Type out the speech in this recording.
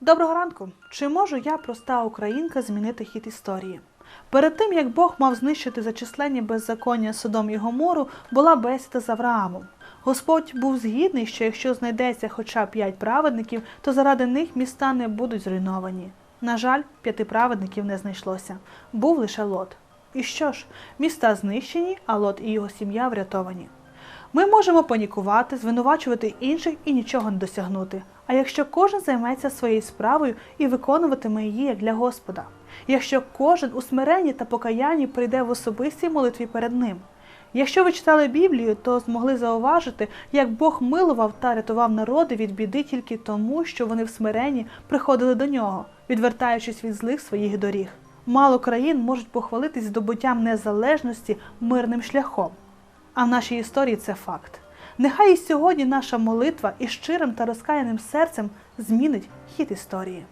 Доброго ранку! Чи можу я, проста українка, змінити хід історії? Перед тим як Бог мав знищити зачисленні беззаконня Содом і Гомору, була бесіда з Авраамом. Господь був згідний, що якщо знайдеться хоча п'ять праведників, то заради них міста не будуть зруйновані. На жаль, п'яти праведників не знайшлося. Був лише Лот. І що ж, міста знищені, а Лот і його сім'я врятовані. Ми можемо панікувати, звинувачувати інших і нічого не досягнути. А якщо кожен займеться своєю справою і виконуватиме її як для Господа, якщо кожен у смиренні та покаянні прийде в особистій молитві перед ним. Якщо ви читали Біблію, то змогли зауважити, як Бог милував та рятував народи від біди тільки тому, що вони в смиренні приходили до нього, відвертаючись від злих своїх доріг. Мало країн можуть похвалитись здобуттям незалежності мирним шляхом. А в нашій історії це факт. Нехай і сьогодні наша молитва із щирим та розкаяним серцем змінить хід історії.